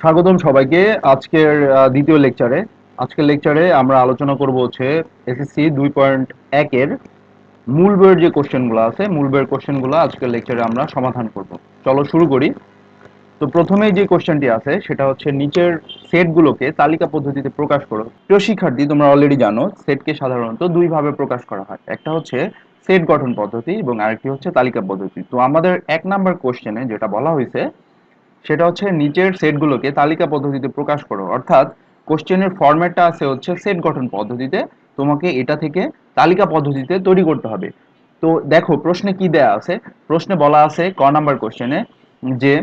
স্বাগতম সবাইকে আজকের দ্বিতীয় লেকচারে। আজকের লেকচারে আমরা আলোচনা করব হচ্ছে এসএসসি দুই পয়েন্ট একের মূল বইয়ের যে কোশ্চেনগুলো আছে মূল বইয়ের কোশ্চেনগুলো আজকের লেকচারে আমরা সমাধান করব। চলো শুরু করি। তো প্রথমেই যে কোশ্চেনটি আছে, সেটা হচ্ছে নিচের সেটগুলোকে তালিকা পদ্ধতিতে প্রকাশ করো। প্রিয় শিক্ষার্থী, তোমরা অলরেডি জানো, সেটকে সাধারণত দুই ভাবে প্রকাশ করা হয়। একটা হচ্ছে সেট গঠন পদ্ধতি এবং আরেকটি হচ্ছে তালিকা পদ্ধতি। তো আমাদের এক নাম্বার কোশ্চেনে যেটা বলা হয়েছে সেটা হচ্ছে নিচের সেটগুলোকে তালিকা পদ্ধতিতে প্রকাশ করো। অর্থাৎ কোশ্চেনের ফরম্যাটটা আছে হচ্ছে সেট গঠন পদ্ধতিতে। তোমাকে এটা থেকে তালিকা পদ্ধতিতে তৈরি করতে হবে। তো দেখো, প্রশ্নে কি দেয়া আছে? প্রশ্নে বলা আছে ক নাম্বার কোশ্চেনে যে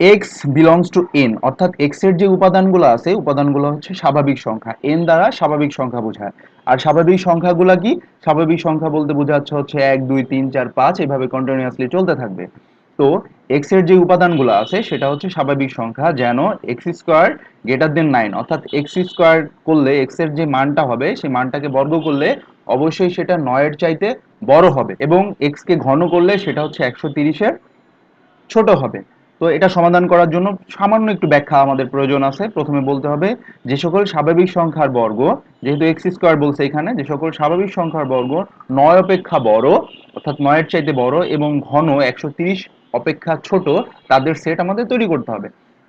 এক্স বিলংস টু এন অর্থাৎ এক্সের যে উপাদানগুলো আছে, উপাদানগুলো হচ্ছে স্বাভাবিক সংখ্যা। এন দ্বারা স্বাভাবিক সংখ্যা বোঝায়। আর স্বাভাবিক সংখ্যাগুলো কি? স্বাভাবিক সংখ্যা বলতে বোঝাচ্ছে হচ্ছে এক, দুই, তিন, চার, পাঁচ, এভাবে কন্টিনিউয়াসলি চলতে থাকবে। তো এক্সের যে উপাদানগুলো আছে, সেটা হচ্ছে স্বাভাবিক সংখ্যা, যেন X square greater than nine অর্থাৎ এক্স স্কোয়ার করলে এক্সের যে মানটা হবে, সেই মানটাকে বর্গ করলে অবশ্যই সেটা নয়ের চাইতে বড় হবে এবং এক্স কে ঘন করলে সেটা হচ্ছে একশো তিরিশের ছোট হবে। তো এটা সমাধান করার জন্য সামান্য একটু ব্যাখ্যা আমাদের প্রয়োজন আছে। প্রথমে বলতে হবে, যে সকল স্বাভাবিক সংখ্যার বর্গ, যেহেতু এক্স স্কোয়ার বলছে এখানে, যে সকল স্বাভাবিক সংখ্যার বর্গ নয় অপেক্ষা বড়, অর্থাৎ নয়ের চাইতে বড় এবং ঘন একশো অপেক্ষা ছোট, তাদের সেট আমাদের তৈরি করতে হবে।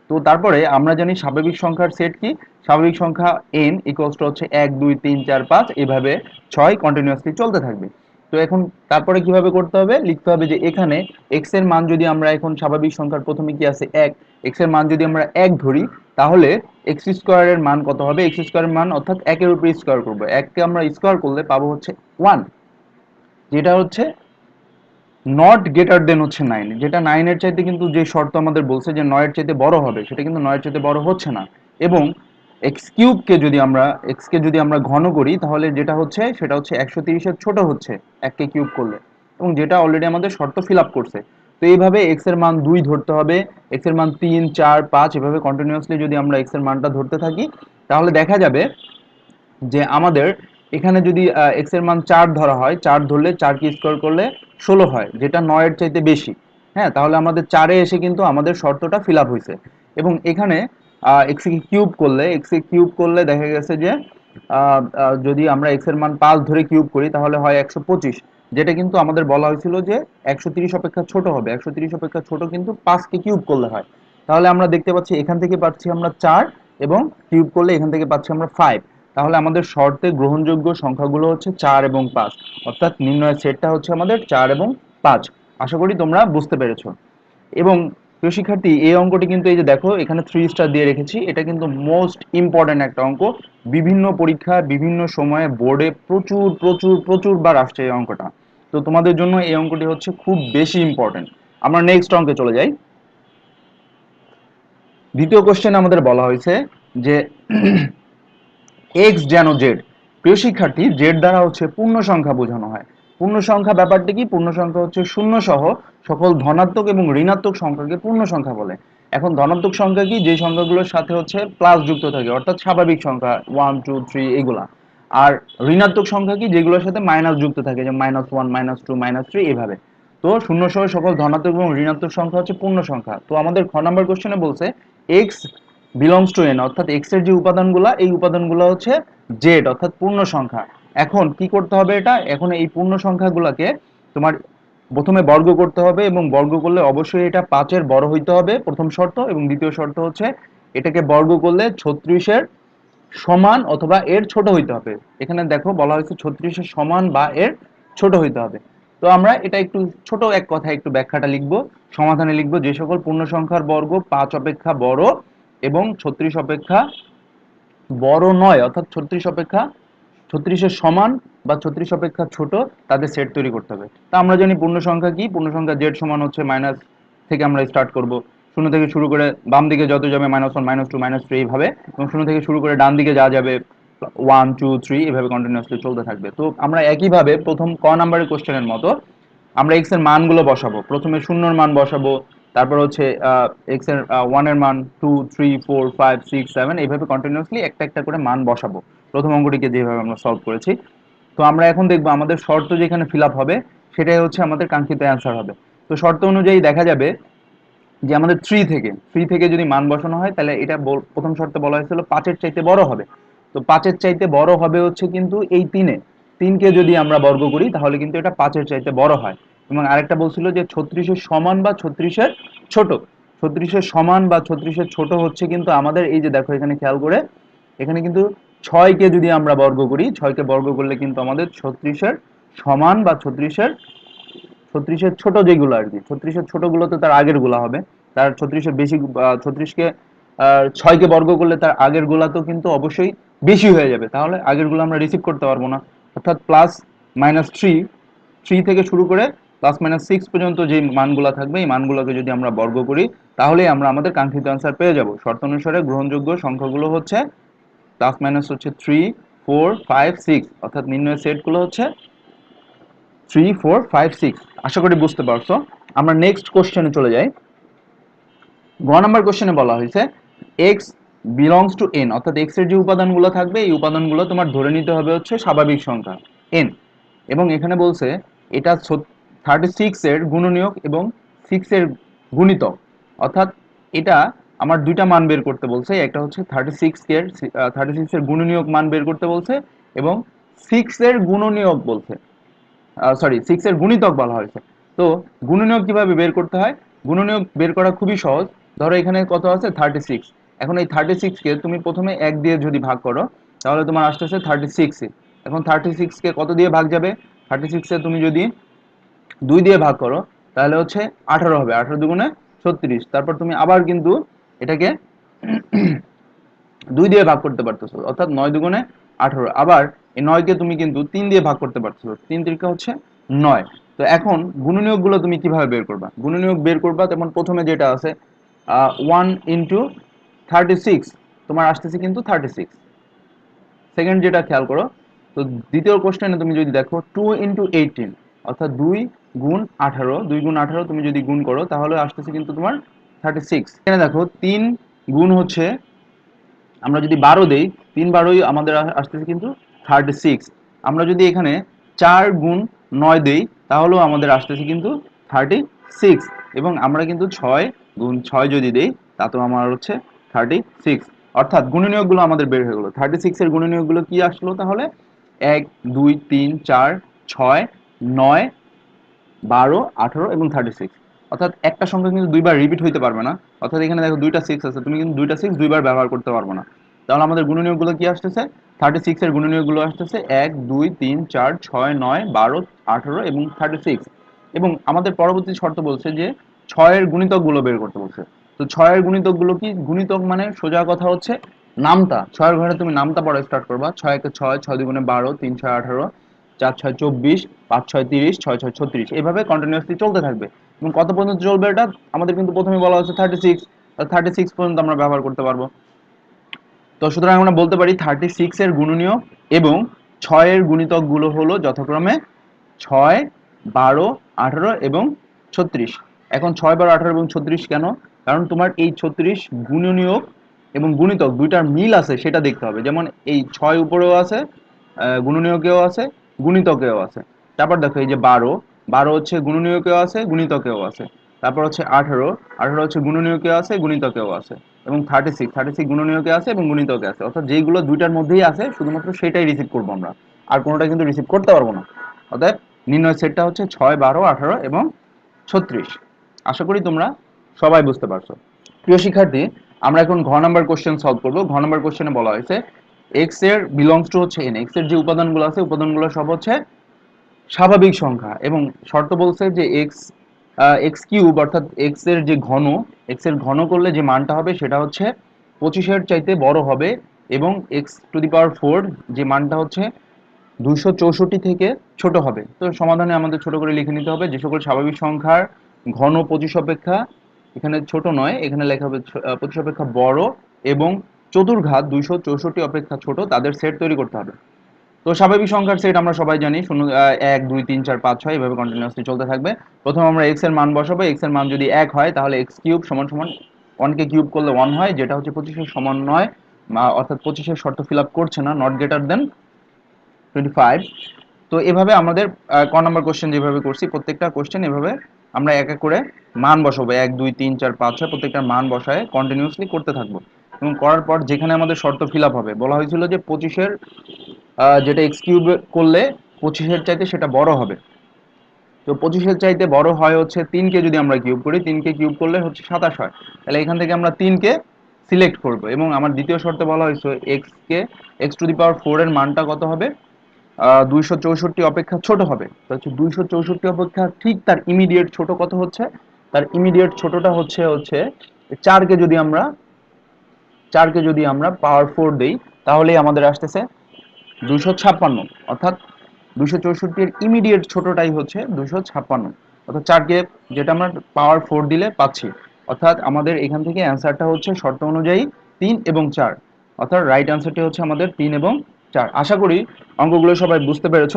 তো তারপরে আমরা জানি স্বাভাবিক সংখ্যার সেট কি? স্বাভাবিক সংখ্যা এন ইকুয়ালস টু হচ্ছে এক, দুই, তিন, চার, পাঁচ, এভাবে ছয় কন্টিনিউয়াসলি চলতে থাকবে। তো এখন তারপরে কীভাবে করতে হবে? লিখতে হবে যে এখানে এক্সের মান যদি আমরা এখন স্বাভাবিক সংখ্যার প্রথমে কি আছে? এক। এক্সের মান যদি আমরা এক ধরি, তাহলে এক্স স্কোয়ারের মান কত হবে? এক্স স্কোয়ারের মান অর্থাৎ একের উপরে স্কোয়ার করব। এককে আমরা স্কোয়ার করলে পাবো হচ্ছে ওয়ান যেটা হচ্ছে নট গ্রেটার দেন হচ্ছে নাইন যেটা নাইনের চাইতে কিন্তু যে শর্ত আমাদের বলছে যে নয়ের চাইতে বড় হবে, সেটা কিন্তু নয়ের চাইতে বড় হচ্ছে না। এবং এক্স কিউবকে যদি আমরা এক্স কে যদি আমরা ঘন করি, তাহলে যেটা হচ্ছে, সেটা হচ্ছে একশো তিরিশের ছোট হচ্ছে এককে কিউব করলে। এবং যেটা অলরেডি আমাদের শর্ত ফিল আপ করছে। তো এইভাবে এক্সের মান দুই ধরতে হবে। এক্সের মান তিন, চার, পাঁচ, এভাবে কন্টিনিউয়াসলি যদি আমরা এক্সের মানটা ধরতে থাকি, তাহলে দেখা যাবে যে আমাদের এখানে যদি এক্সের মান চার ধরা হয়, চার ধরলে চারকে স্কোয়ার করলে ষোলো হয়, যেটা নয়ের চাইতে বেশি। হ্যাঁ তাহলে আমাদের চারে এসে কিন্তু আমাদের শর্তটা ফিল আপ হয়েছে এবং এখানে এক্স কে কিউব করলে এক্স কে কিউব করলে দেখা গেছে যে যদি আমরা এক্সের মান পাঁচ ধরে কিউব করি, তাহলে হয় একশো পঁচিশ। যেটা কিন্তু আমাদের বলা হয়েছিল যে, একশো তিরিশ অপেক্ষা ছোট হবে। একশো তিরিশ অপেক্ষা ছোট কিন্তু পাঁচকে কিউব করলে হয়। তাহলে আমরা দেখতে পাচ্ছি এখান থেকে পাচ্ছি আমরা চার এবং কিউব করলে এখান থেকে পাচ্ছি আমরা ফাইভ তাহলে আমাদের শর্তে গ্রহণযোগ্য সংখ্যাগুলো হচ্ছে চার এবং পাঁচ। অর্থাৎ নির্ণয়ের সেটটা হচ্ছে আমাদের চার এবং পাঁচ। আশা করি তোমরা বুঝতে পেরেছ। এবং প্রিয় শিক্ষার্থী, এই অঙ্কটি কিন্তু এই যে দেখো, এখানে থ্রি স্টার দিয়ে রেখেছি। এটা কিন্তু মোস্ট ইম্পর্ট্যান্ট একটা অঙ্ক। বিভিন্ন পরীক্ষা বিভিন্ন সময়ে বোর্ডে প্রচুর প্রচুর প্রচুর বার আসছে এই অঙ্কটা। তো তোমাদের জন্য এই অঙ্কটি হচ্ছে খুব বেশি ইম্পর্ট্যান্ট আমরা নেক্সট অঙ্কে চলে যাই। দ্বিতীয় কোশ্চেন আমাদের বলা হয়েছে যে এক্স যেন জেড প্রিয় শিক্ষার্থী জেড দ্বারা হচ্ছে পূর্ণ সংখ্যা বোঝানো হয়। পূর্ণ সংখ্যা ব্যাপারটি কি? পূর্ণ সংখ্যা হচ্ছে শূন্য সহ সকল ধনাত্মক এবং ঋণাত্মক সংখ্যাকে পূর্ণ সংখ্যা বলে। এখন ধনাত্মক সংখ্যা কি? যে সংখ্যাগুলোর সাথে হচ্ছে প্লাস যুক্ত থাকে, অর্থাৎ স্বাভাবিক সংখ্যা ওয়ান টু থ্রি এগুলা। আর ঋণাত্মক সংখ্যা কি? যেগুলোর সাথে মাইনাস যুক্ত থাকে, যেমন minus one minus two minus three এইভাবে তো শূন্য সহ সকল ধনাত্মক এবং ঋণাত্মক সংখ্যা হচ্ছে পূর্ণ সংখ্যা তো আমাদের খ নাম্বার কোশ্চেনে বলছে এক্স বিলংস টু এন অর্থাৎ এক্সের যে উপাদানগুলো, এই উপাদানগুলো হচ্ছে জেড অর্থাৎ পূর্ণ সংখ্যা এখন কি করতে হবে এটা? এখন এই পূর্ণ সংখ্যাগুলোকে তোমার প্রথমে বর্গ করতে হবে এবং বর্গ করলে অবশ্যই এটা পাঁচের বড় হইতে হবে, প্রথম শর্ত। এবং দ্বিতীয় শর্ত হচ্ছে এটাকে বর্গ করলে ছত্রিশের সমান অথবা এর ছোট হইতে হবে। এখানে দেখো বলা হয়েছে ছত্রিশের সমান বা এর ছোট হইতে হবে। তো আমরা এটা একটু ছোট এক কথায় একটু ব্যাখ্যাটা লিখব। সমাধানে লিখব যে সকল পূর্ণ সংখ্যার বর্গ পাঁচ অপেক্ষা বড় এবং ছত্রিশ অপেক্ষা বড় নয়, অর্থাৎ ছত্রিশ অপেক্ষা ছত্রিশের সমান বা ছত্রিশ অপেক্ষা ছোট তাদের সেট তৈরি করতে হবে। তা আমরা জানি পূর্ণ সংখ্যা কি? পূর্ণ সংখ্যা জেড সমান হচ্ছে মাইনাস থেকে আমরা স্টার্ট করব। শূন্য থেকে শুরু করে বাম দিকে যত যাবে minus one minus two minus three এইভাবে এবং শূন্য থেকে শুরু করে ডান দিকে যা যাবে ওয়ান টু থ্রি এভাবে কন্টিনিউয়াসলি চলতে থাকবে। তো আমরা একইভাবে প্রথম ক নাম্বারের কোশ্চেনের মতো আমরা এক্সের মানগুলো বসাবো। প্রথমে শূন্যর মান বসাবো, তারপর হচ্ছে এক্সের ওয়ানের মান two three four five six seven এইভাবে কন্টিনিউয়াসলি একটা একটা করে মান বসাবো। প্রথম অঙ্কটিকে যেভাবে আমরা সলভ করেছি। তো আমরা এখন দেখব আমাদের শর্ত যেখানে ফিল হবে, সেটাই হচ্ছে আমাদের কাঙ্ক্ষিত অ্যান্সার হবে। তো শর্ত অনুযায়ী দেখা যাবে যে আমাদের থ্রি থেকে থ্রি থেকে যদি মান বসানো হয়, তাহলে এটা প্রথম শর্তে বলা হয়েছিল পাঁচের চাইতে বড় হবে। তো পাঁচের চাইতে বড় হবে হচ্ছে কিন্তু এই তিনে। তিনকে যদি আমরা বর্গ করি, তাহলে কিন্তু এটা পাঁচের চাইতে বড় হয়। এবং আরেকটা বলছিল যে ছত্রিশের সমান বা ছত্রিশের ছোট। ছত্রিশের সমান বা ছত্রিশের ছোট হচ্ছে কিন্তু আমাদের এই যে দেখো, এখানে খেয়াল করে, এখানে কিন্তু ছয়কে যদি আমরা বর্গ করি, ছয়কে বর্গ করলে কিন্তু আমাদের ছত্রিশের সমান বা ছত্রিশের ছত্রিশের ছোট যেগুলো আর কি, ছত্রিশের ছোটগুলো তো তার আগেরগুলা হবে। তার ছত্রিশের বেশি ছত্রিশকে ছয়কে বর্গ করলে তার আগেরগুলা তো কিন্তু অবশ্যই বেশি হয়ে যাবে। তাহলে আগেরগুলো আমরা রিসিভ করতে পারব না। অর্থাৎ প্লাস মাইনাস থ্রি থ্রি থেকে শুরু করে প্লাস মাইনাস সিক্স পর্যন্ত যে মানগুলো থাকবে, এই মানগুলোকে যদি আমরা বর্গ করি, তাহলেই আমরা আমাদের কাঙ্ক্ষিত অ্যান্সার পেয়ে যাব। শর্ত অনুসারে গ্রহণযোগ্য সংখ্যাগুলো হচ্ছে প্লাস মাইনাস হচ্ছে থ্রি ফোর ফাইভ সিক্স অর্থাৎ নির্ণয় সেটগুলো হচ্ছে থ্রি ফোর ফাইভ সিক্স আশা করি বুঝতে পারছ। আমরা নেক্সট কোশ্চেনে চলে যাই। গ নাম্বার কোশ্চেনে বলা হয়েছে এক্স বিলংস টু এন অর্থাৎ এক্সের যে উপাদানগুলো থাকবে, এই উপাদানগুলো তোমার ধরে নিতে হবে হচ্ছে স্বাভাবিক সংখ্যা এন এবং এখানে বলছে এটা থার্টি সিক্স এর গুণনীয়ক এবং সিক্স এর গুণিতক। অর্থাৎ এটা আমার দুইটা মান বের করতে বলছে, একটা হচ্ছে থার্টি সিক্স এর থার্টি সিক্স এর গুণনীয়ক মান বের করতে বলছে এবং সিক্স এর গুণনীয়ক বলছে। সরি সিক্স এর গুণিতক বলা হয়েছে। তো গুণনীয়ক কীভাবে বের করতে হয়? গুণনীয়ক বের করা খুবই সহজ। ধরো এখানে কত আছে? থার্টি সিক্স এখন এই থার্টি সিক্সকে তুমি প্রথমে এক দিয়ে যদি ভাগ করো, তাহলে তোমার আসতে আসতেছে থার্টি সিক্স এখন থার্টি সিক্সকে কত দিয়ে ভাগ যাবে? থার্টি সিক্সে তুমি যদি দুই দিয়ে ভাগ করো, তাহলে হচ্ছে আঠারো হবে, আঠারো দুগুণে ছত্রিশ। তারপর তুমি আবার কিন্তু এটাকে দুই দিয়ে ভাগ করতে পারতেছো, অর্থাৎ নয় দুগুণে আঠারো। আবার এই নয়কে তুমি কিন্তু তিন দিয়ে ভাগ করতে পারতেছো, তিন তিরিকা হচ্ছে নয়। তো এখন গুণনীয়কগুলো তুমি কীভাবে বের করবা? গুণনীয়ক বের করবা তেমন প্রথমে যেটা আছে ওয়ান ইন্টু থার্টি সিক্স তোমার আসতেছে কিন্তু থার্টি সিক্স সেকেন্ড যেটা খেয়াল করো, তো দ্বিতীয় কোশ্চেনে তুমি যদি দেখো টু ইন্টু এইটিন অর্থাৎ দুই গুণ আঠারো, দুই গুণ আঠারো তুমি যদি গুণ করো, তাহলে আসতেছে কিন্তু তোমার থার্টি সিক্স এখানে দেখো, তিন গুণ হচ্ছে, আমরা যদি বারো দেই, তিন বারোই আমাদের আসতেছে কিন্তু থার্টি সিক্স আমরা যদি এখানে চার গুণ নয় দেই, তাহলেও আমাদের আসতেছে কিন্তু থার্টি সিক্স এবং আমরা কিন্তু ছয় গুণ ছয় যদি দেই, তাতেও আমার হচ্ছে থার্টি সিক্স অর্থাৎ গুণনীয়কগুলো আমাদের বের হয়ে গেলো। থার্টি সিক্সের গুণনীয়কগুলো কি আসলো তাহলে? এক, দুই, তিন, চার, ছয়, নয়, বারো, আঠারো এবং থার্টি সিক্স অর্থাৎ একটা সংখ্যা কিন্তু দুইবার রিপিট হইতে পারবে না। অর্থাৎ এখানে দেখো দুইটা সিক্স আছে, তুমি কিন্তু দুইটা সিক্স দুইবার ব্যবহার করতে পারব না। তাহলে আমাদের গুণনীয়কগুলো কি আসতেছে? থার্টি সিক্স এর গুণনীয়কগুলো আসতেছে এক, দুই, তিন, চার, ছয়, নয়, বারো, আঠারো এবং থার্টি সিক্স এবং আমাদের পরবর্তী শর্ত বলছে যে ছয়ের গুণিতকগুলো বের করতে বলছে। তো ছয়ের গুণিতকগুলো কি? গুণিতক মানে সোজা কথা হচ্ছে নামতা। ছয়ের ঘরে তুমি নামতা পড়া স্টার্ট করবা। ছয় একে ছয় ছয় দুগুণে বারো, তিন ছয় আঠারো, চার ছয় চব্বিশ, পাঁচ ছয় তিরিশ, ছয় ছয় ছত্রিশ। এভাবে কন্টিনিউয়াসলি চলতে থাকবে। এবং কত পর্যন্ত চলবে এটা? আমাদের কিন্তু প্রথমে বলা হচ্ছে থার্টি সিক্স থার্টি সিক্স পর্যন্ত আমরা ব্যবহার করতে পারব। তো সুতরাং আমরা বলতে পারি থার্টি সিক্স এর গুণনীয় এবং ছয়ের গুণিতকগুলো হলো যথাক্রমে ছয়, বারো, আঠারো এবং ছত্রিশ। এখন ছয়, বারো, আঠারো এবং ছত্রিশ কেন? কারণ তোমার এই ছত্রিশ গুণনীয়ক এবং গুণিতক দুইটার মিল আছে, সেটা দেখতে হবে। যেমন এই ছয় উপরেও আছে গুণনীয়কেও আছে, গুণিতকেও আছে। তারপর দেখো এই যে বারো বারো হচ্ছে গুণনীয়কেও আছে, গুণিতকেও আছে। তারপর হচ্ছে আঠারো আঠারো হচ্ছে গুণনীয়কেও আছে, গুণিতকেও আছে। এবং থার্টি সিক্স থার্টি সিক্স গুণনীয়কে আছে এবং গুণিতকে আছে। অর্থাৎ যেইগুলো দুইটার মধ্যেই আছে, শুধুমাত্র সেটাই রিসিভ করব আমরা। আর কোনোটা কিন্তু রিসিভ করতে পারব না। অতএব নির্ণয় সেটটা হচ্ছে ছয়, বারো, আঠারো এবং ছত্রিশ। আশা করি তোমরা সবাই বুঝতে পারছ। প্রিয় শিক্ষার্থী, আমরা এখন ঘ নাম্বার কোশ্চেন সলভ করব। ঘ নাম্বার কোশ্চেনে বলা হয়েছে এক্সের বিলংস টু হচ্ছে এন এক্সের যে উপাদানগুলো আছে, উপাদানগুলো সব হচ্ছে স্বাভাবিক সংখ্যা এবং শর্ত বলছে যে এক্স এক্স কিউব অর্থাৎ এক্সের যে ঘন এক্সের ঘন করলে যে মানটা হবে সেটা হচ্ছে পঁচিশের চাইতে বড় হবে এবং X to the power four যে মানটা হচ্ছে দুইশো চৌষট্টি থেকে ছোট হবে। তো সমাধানে আমাদের ছোট করে লিখে নিতে হবে যে সকল স্বাভাবিক সংখ্যার ঘন পঁচিশ অপেক্ষা এখানে ছোট নয়, এখানে লেখা হবে পঁচিশ অপেক্ষা বড় এবং চতুর্ঘাত দুইশো চৌষট্টি অপেক্ষা ছোট, তাদের সেট তৈরি করতে হবে। তো স্বাভাবিক সংখ্যার সেট আমরা সবাই জানি। শূন্য এক, দুই, তিন, চার, পাঁচ, ছয় এভাবে কন্টিনিউসলি চলতে থাকবে। প্রথমে আমরা এক্সের মান বসাবো। এক্সের মান যদি এক হয়, তাহলে এক্স কিউব সমান সমান ওয়ানকে কিউব করলে ওয়ান হয়, যেটা হচ্ছে পঁচিশের সমান নয় অর্থাৎ পঁচিশের শর্ত ফিল আপ করছে না not greater than twenty five তো এভাবে আমাদের ক নম্বর কোশ্চেন যেভাবে করছি, প্রত্যেকটা কোশ্চেন এভাবে আমরা এক এক করে মান বসাবো। এক, দুই, তিন, চার, পাঁচ, ছয় প্রত্যেকটা মান বসায় কন্টিনিউয়াসলি করতে থাকব। এবং করার পর যেখানে আমাদের শর্ত ফিল আপ হবে, বলা হয়েছিল যে পঁচিশের যেটা এক্স কিউব করলে পঁচিশের চাইতে সেটা বড় হবে। তো পঁচিশের চাইতে বড় হয় হচ্ছে তিনকে যদি আমরা কিউব করি, তিনকে কিউব করলে হচ্ছে সাতাশ হয়। তাহলে এখান থেকে আমরা তিনকে সিলেক্ট করব এবং আমার দ্বিতীয় শর্তে বলা হয়েছে X K X to the power four এর মানটা কত হবে? দুইশো চৌষট্টি অপেক্ষা ছোট হবে। তো হচ্ছে দুইশো চৌষট্টি অপেক্ষা ঠিক তার ইমিডিয়েট ছোট কত হচ্ছে? তার ইমিডিয়েট ছোটটা হচ্ছে হচ্ছে চারকে যদি আমরা, চারকে যদি আমরা পাওয়ার ফোর দিই, তাহলেই আমাদের আসতেছে দুশো ছাপ্পান্ন, অর্থাৎ দুশো চৌষট্টির ইমিডিয়েট ছোটটাই হচ্ছে দুশো ছাপ্পান্ন, অর্থাৎ চারকে যেটা আমরা পাওয়ার ফোর দিলে পাচ্ছি। অর্থাৎ আমাদের এখান থেকে অ্যান্সারটা হচ্ছে শর্ত অনুযায়ী তিন এবং চার, অর্থাৎ রাইট অ্যান্সারটি হচ্ছে আমাদের তিন এবং চার। আশা করি অঙ্কগুলো সবাই বুঝতে পেরেছ।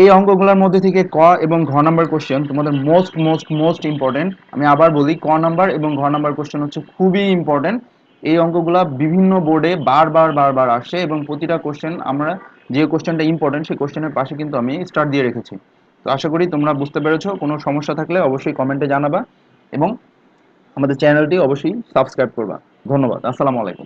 এই অঙ্কগুলোর মধ্যে থেকে ক এবং ঘ নাম্বার কোশ্চেন তোমাদের মোস্ট মোস্ট মোস্ট ইম্পর্টেন্ট আমি আবার বলি, ক নাম্বার এবং ঘ নাম্বার কোশ্চেন হচ্ছে খুবই ইম্পর্টেন্ট এই অঙ্কগুলা বিভিন্ন বোর্ডে বারবার বারবার আসে এবং প্রতিটা কোশ্চেন আমরা যে কোশ্চেনটা ইম্পর্টেন্ট সেই কোশ্চেনের পাশে কিন্তু আমি স্টার দিয়ে রেখেছি। তো আশা করি তোমরা বুঝতে পেরেছ, কোনো সমস্যা থাকলে অবশ্যই কমেন্টে জানাবা এবং আমাদের চ্যানেলটি অবশ্যই সাবস্ক্রাইব করবা। ধন্যবাদ, আসসালামু আলাইকুম।